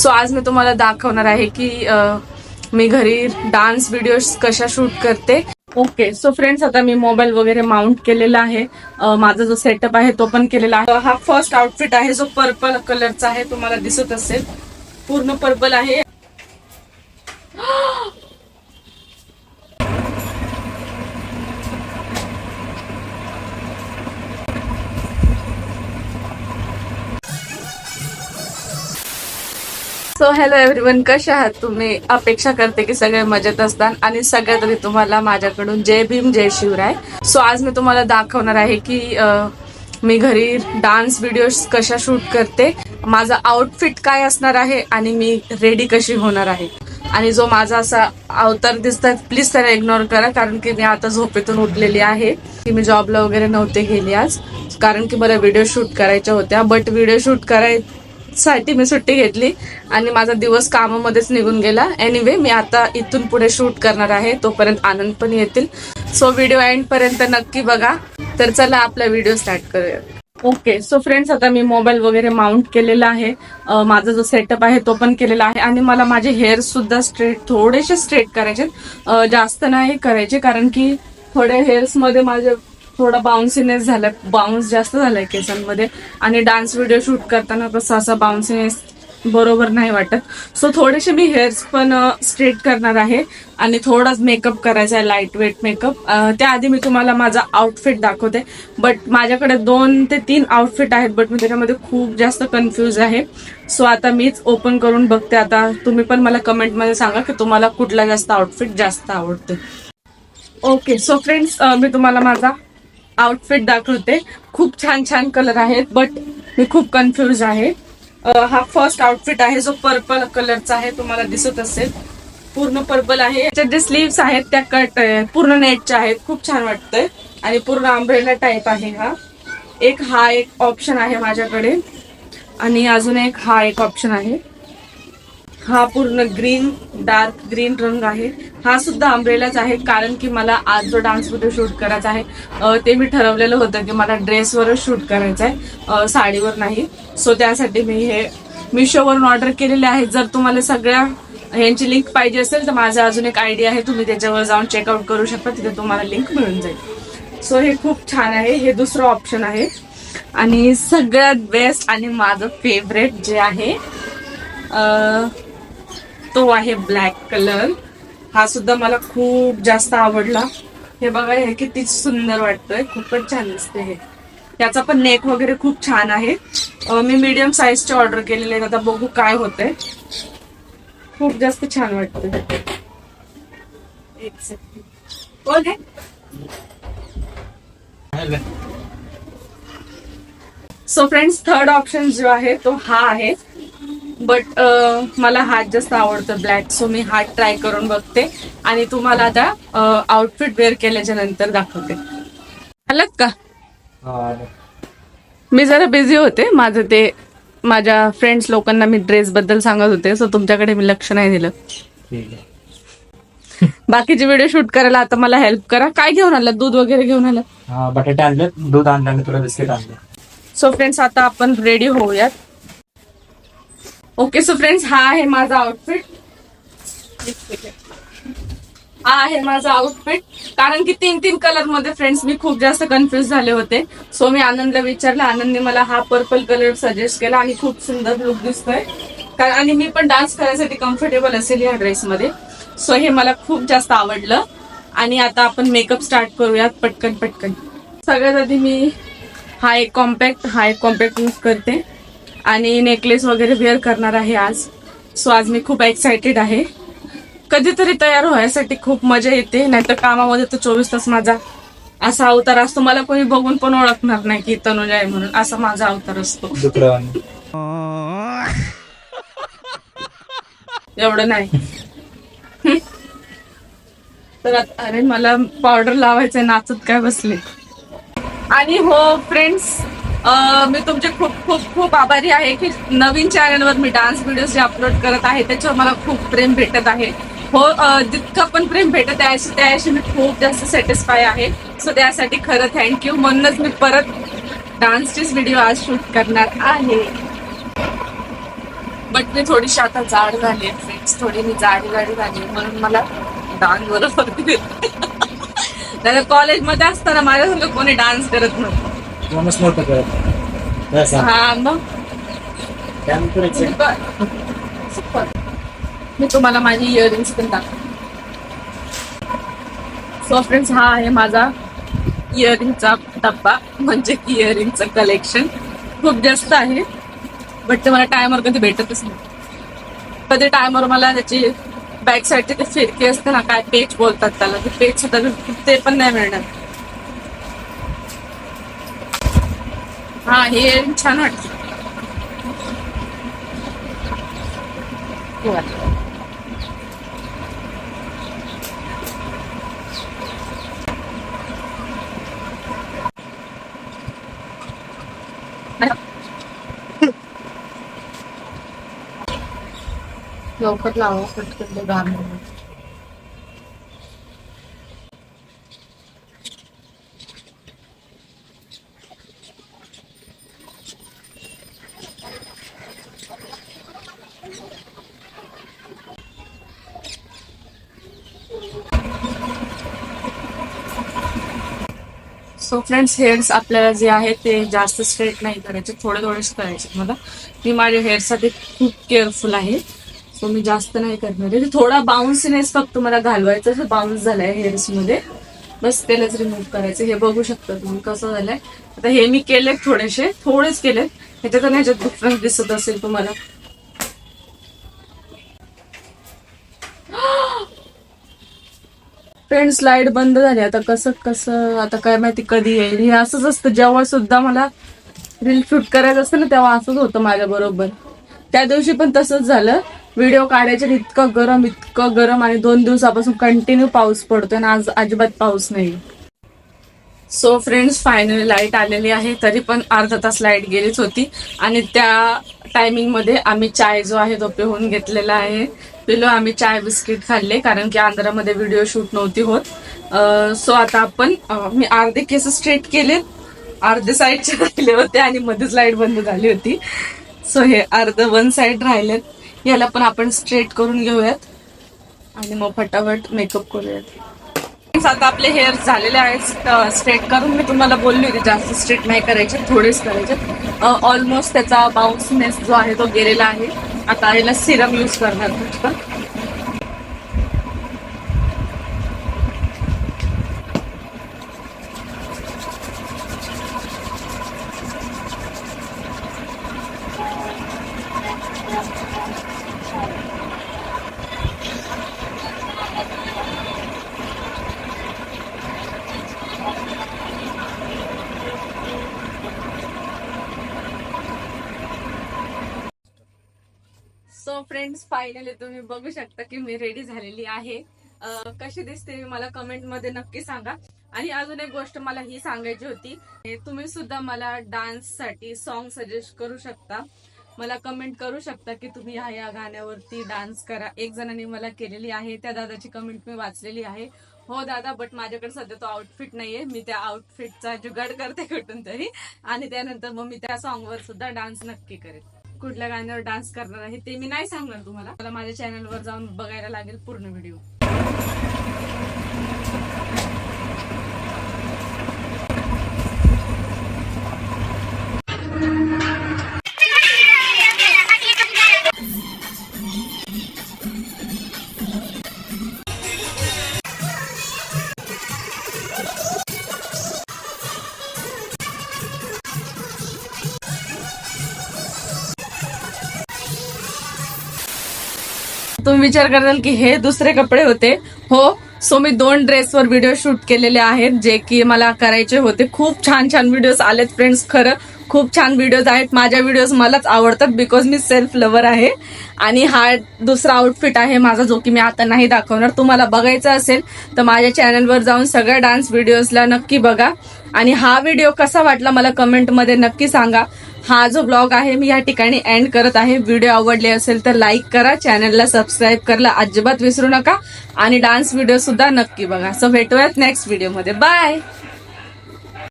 So आज मी तुम्हाला दाखवणार आहे की मी घरी डान्स व्हिडिओ कशा शूट करते. ओके सो फ्रेंड्स आता मी मोबाईल वगैरे माउंट केलेला आहे. माझा जो सेटअप आहे तो पण केलेला आहे. हा फर्स्ट आउटफिट आहे जो पर्पल कलरचा आहे तुम्हाला दिसत असेल. पूर्ण पर्पल आहे. सो हॅलो एव्हरीवन कसे आहात तुम्ही? अपेक्षा करते की सगळे मजेत असतात आणि सगळ्यात आधी तुम्हाला माझ्याकडून जय भीम जय शिवराय. सो आज मी तुम्हाला दाखवणार आहे की मी घरी डान्स व्हिडिओ कशा शूट करते माझा आउटफिट काय असणार आहे आणि मी रेडी कशी होणार आहे. आणि जो माझा असा अवतार दिसतात प्लीज त्याला इग्नोर करा कारण की मी आता झोपेतून उठलेली आहे. की मी जॉबला वगैरे नव्हते गेली आज कारण की मला व्हिडिओ शूट करायच्या होत्या बट व्हिडिओ शूट कराय साठी मी सुट्टी घेतली आणि माझा दिवस कामामध्येच निघून गेला. एनिवे मी आता इथून पुढे शूट करणार आहे. तोपर्यंत आनंद पण येतील. सो व्हिडिओ एंड पर्यंत नक्की बघा. तर चला आपला व्हिडिओ स्टार्ट करूया. ओके सो फ्रेंड्स आता मी मोबाईल वगैरे माउंट केलेला आहे. माझा जो सेटअप आहे तो पण केलेला आहे. आणि मला माझे हेअर सुद्धा स्ट्रेट थोडेसे स्ट्रेट करायचे जास्त नाही करायचे कारण की थोड्या हेअर्समध्ये माझ्या माझे थोडा बाउन्सीनेस झालाय बाउन्स जास्त झालाय केसांमध्ये. आणि डान्स व्हिडिओ शूट करताना कसं असा बाउन्सीनेस बरोबर नाही वाटत. सो थोडेसे मी हेअर्स पण स्ट्रेट करणार आहे. आणि थोडाच मेकअप करायचा आहे लाइट वेट मेकअप त्याआधी मी तुम्हाला माझा आउटफिट दाखवते. बट माझ्याकडे दोन ते तीन आउटफिट आहेत बट मी त्याच्यामध्ये खूप जास्त कन्फ्यूज आहे. सो आता मीच ओपन करून बघते. आता तुम्ही पण मला कमेंटमध्ये सांगा की तुम्हाला कुठला जास्त आउटफिट जास्त आवडते ओके सो फ्रेंड्स मी तुम्हाला माझा आउटफिट दाखवते. खूप छान छान कलर आहेत बट मी खूप कन्फ्युज आहे. हा फर्स्ट आउटफिट आहे जो पर्पल कलरचा आहे तुम्हाला दिसत असेल. पूर्ण पर्पल आहे. याच्यात जे स्लीव्स आहेत त्या कट पूर्ण नेटच्या आहेत. खूप छान वाटतंय. आणि पूर्ण आंब्रेला टाईप आहे हा. एक हा एक ऑप्शन आहे माझ्याकडे. आणि अजून एक हा एक ऑप्शन आहे. हा पूर्ण ग्रीन डार्क ग्रीन रंग आहे. हा सुद्धा अम्ब्रेलाच आहे कारण की मला आज जो डान्स व्हिडिओ शूट करायचा आहे ते मी ठरवलेलं होतं की मला ड्रेसवरच शूट करायचं आहे साडीवर नाही. सो त्यासाठी मी हे मिशोवरून ऑर्डर केलेले आहे जर तुम्हाला सगळ्या ह्यांची लिंक पाहिजे असेल तर माझा अजून एक आयडिया आहे. तुम्ही त्याच्यावर जाऊन चेकआउट करू शकता तिथे तुम्हाला लिंक मिळून जाईल. सो हे खूप छान आहे. हे दुसरं ऑप्शन आहे. आणि सगळ्यात बेस्ट आणि माझं फेवरेट जे आहे तो आहे ब्लॅक कलर हा सुद्धा मला खूप जास्त आवडला. हे बघा हे किती सुंदर वाटतंय. खूपच छान दिसते हे. त्याचा पण नेक वगैरे खूप छान आहे. मी मीडियम साईजचे ऑर्डर केलेले आहेत. आता बघू काय होतंय. खूप जास्त छान वाटतंय. एक कोण आहे सो फ्रेंड्स थर्ड ऑप्शन जो आहे तो हा आहे. बट मला हात जास्त आवडतं ब्लॅक सो मी हात ट्राय करून बघते. आणि तुम्हाला आता आउटफिट वेअर केल्याच्यानंतर दाखवते. आलात का? मी जरा बिझी होते. माझं ते माझ्या फ्रेंड्स लोकांना मी ड्रेस बद्दल सांगत होते सो तुमच्याकडे मी लक्ष नाही दिलं. बाकीचे व्हिडिओ शूट करायला आता मला हेल्प करा. काय घेऊन आलं दूध वगैरे घेऊन आलं बटाटे आणले दूध आणलं आणि तुला बिस्किट आणले. सो फ्रेंड्स आता आपण रेडी होऊयात. ओके सो फ्रेंड्स हा आहे माझा आउटफिट हा आहे माझा आउटफिट कारण की तीन तीन कलरमध्ये फ्रेंड्स मी खूप जास्त कन्फ्युज झाले होते. सो मी आनंदला विचारलं. आनंदने मला हा पर्पल कलर सजेस्ट केला आणि खूप सुंदर लुक दिसतोय. कारण आणि मी पण डान्स करायसाठी कम्फर्टेबल असेल या ड्रेसमध्ये सो हे मला खूप जास्त आवडलं. आणि आता आपण मेकअप स्टार्ट करूयात पटकन पटकन. सगळ्यात आधी मी हा एक कॉम्पॅक्ट हा एक कॉम्पॅक्ट यूज करते. आणि नेकलेस वगैरे वेअर करणार आहे आज. सो आज मी खूप एक्साइटेड आहे. कधीतरी तयार व्हायसाठी खूप मजा येते नाहीतर कामामध्ये तर चोवीस तास माझा असा अवतार असतो. मला कोणी बघून पण ओळखणार नाही की तनुजा आहे म्हणून. असा माझा अवतार असतो. एवढं नाही. तर अरे मला पावडर लावायचंय नाचत काय बसले? आणि हो फ्रेंड्स मी तुमचे खूप खूप खूप आभारी आहे की नवीन चॅनलवर मी डान्स व्हिडिओ जे अपलोड करत आहे त्याच्यावर मला खूप प्रेम भेटत आहे. हो जितकं पण प्रेम भेटत आहे त्याशी मी खूप जास्त सॅटिस्फाय आहे. सो त्यासाठी खरं थँक्यू म्हणूनच मी परत डान्सचेच व्हिडिओ आज शूट करणार आहे. बट मी थोडीशी आता जाड झाली फ्रेंड्स थोडी मी जाडी जाडी झाली म्हणून मला डान्स बरोबर नाही कॉलेजमध्ये असताना माझ्यासंग कोणी डान्स करत नव्हतं. कोणच नव्हतं करत तसा. हा मग त्यानंतर एक second. सुपर मी तुम्हाला माझी इयरिंग्स पण दाखव सो फ्रेंड्स हा आहे माझा इयरिंगचा डब्बा म्हणजे इयरिंगचं कलेक्शन खूप जास्त आहे बट ते मला टायमर कधी भेटतच नाही. कधी टायमर मला त्याची बॅक साईडची ते फिरकी असते ना काय पेच बोलतात त्याला ते पेच सुद्धा ते पण नाही मिळणार. हा हे छान वाटतं. लवकर लावा पटकन गाणं. सो फ्रेंड्स हेअर्स आपल्याला जे आहे ते जास्त स्ट्रेट नाही करायचे. थोडे थोडेच करायचे मला मी माझ्या हेअरसाठी खूप केअरफुल आहे. सो मी जास्त नाही करणार आहे. थोडा बाउन्सनेस फक्त मला घालवायचं बाउन्स झालाय हेअर्समध्ये बस त्यालाच रिमूव्ह करायचं. हे बघू शकता तुम्ही कसं झालंय. आता हे मी केले थोडेसे. थोडेच केले ह्याच्यात आणि ह्याच्यात डिफरन्स दिसत असेल तुम्हाला. फ्रेंड्स लाइट बंद झाली. आता कसं कसं आता काय माहिती कधी येईल. हे असंच असतं. जेव्हा सुद्धा मला रील शूट करायचं असतं ना तेव्हा असंच होतं माझ्या बरोबर. त्या दिवशी पण तसंच झालं. व्हिडिओ काढायचे आणि इतकं गरम इतकं गरम आणि दोन दिवसापासून कंटिन्यू पाऊस पडतोय आणि आज अजिबात पाऊस नाही. सो फ्रेंड्स फायनली लाइट आलेली आहे. तरी पण अर्धा तास लाइट गेलीच होती. आणि त्या टायमिंगमध्ये आम्ही चाय जो आहे तो पिऊन घेतलेला आहे. पिलो आम्ही चाय बिस्किट खाल्ले कारण की आंध्रामध्ये व्हिडिओ शूट नव्हती होत. सो आता आपण मी अर्धे केस स्ट्रेट केले अर्धे साईडचे राहिले होते आणि मध्येच लाइट बंद झाली होती. सो हे अर्ध वन साईड राहिलेत. याला पण आपण स्ट्रेट करून घेऊयात. आणि मग फटाफट मेकअप करूयात. आता आपले हेअर झालेले आहेत स्ट्रेट करून. मी तुम्हाला बोलली होती जास्त स्ट्रेट नाही करायचे थोडेच करायचे. ऑलमोस्ट त्याचा बाउन्सनेस जो आहे तो गेलेला आहे. आता याला सिरम यूज करणार फक्त सो फ्रेंड्स फायनली तुम्ही बघू शकता की मी रेडी झालेली आहे. कशी दिसते मला कमेंटमध्ये नक्की सांगा. आणि अजून एक गोष्ट मला ही सांगायची होती तुम्ही सुद्धा मला डान्ससाठी सॉन्ग सजेस्ट करू शकता. मला कमेंट करू शकता की तुम्ही ह्या या गाण्यावरती डान्स करा. एक जणांनी मला केलेली आहे त्या दादाची कमेंट मी वाचलेली आहे. हो दादा बट माझ्याकडे सध्या तो आउटफिट नाहीये. मी त्या आउटफिटचा जुगाड करते कुठून तरी. आणि त्यानंतर मग मी त्या सॉंगवर सुद्धा डान्स नक्की करेन. कुठल्या गाण्यावर डान्स करणार आहे ते मी नाही सांगणार तुम्हाला. मला माझ्या चॅनलवर जाऊन बघायला लागेल पूर्ण व्हिडिओ तुम्ही विचार कराल की हे दुसरे कपडे होते. हो सो मी दोन ड्रेसवर व्हिडिओ शूट केलेले आहेत जे की मला करायचे होते. खूप छान छान व्हिडिओज आलेत फ्रेंड्स खरं. खूप छान व्हिडिओज आहेत. माझ्या व्हिडिओज मलाच आवडतात बिकॉज मी सेल्फ लवर आहे. आणि हा दुसरा आउटफिट आहे माझा जो की मी आता नाही दाखवणार. तुम्हाला बघायचा असेल तर माझ्या चॅनलवर जाऊन सगळ्या डान्स व्हिडिओजला नक्की बघा. आणि हा व्हिडिओ कसा वाटला मला कमेंटमध्ये नक्की सांगा. हा जो ब्लॉग आहे मी या ठिकाणी एंड करत आहे. व्हिडिओ आवडले असेल तर लाईक करा. चॅनलला सबस्क्राईब करायला अजिबात विसरू नका. आणि डान्स व्हिडिओ सुद्धा नक्की बघा. सो भेटूयात नेक्स्ट व्हिडिओमध्ये बाय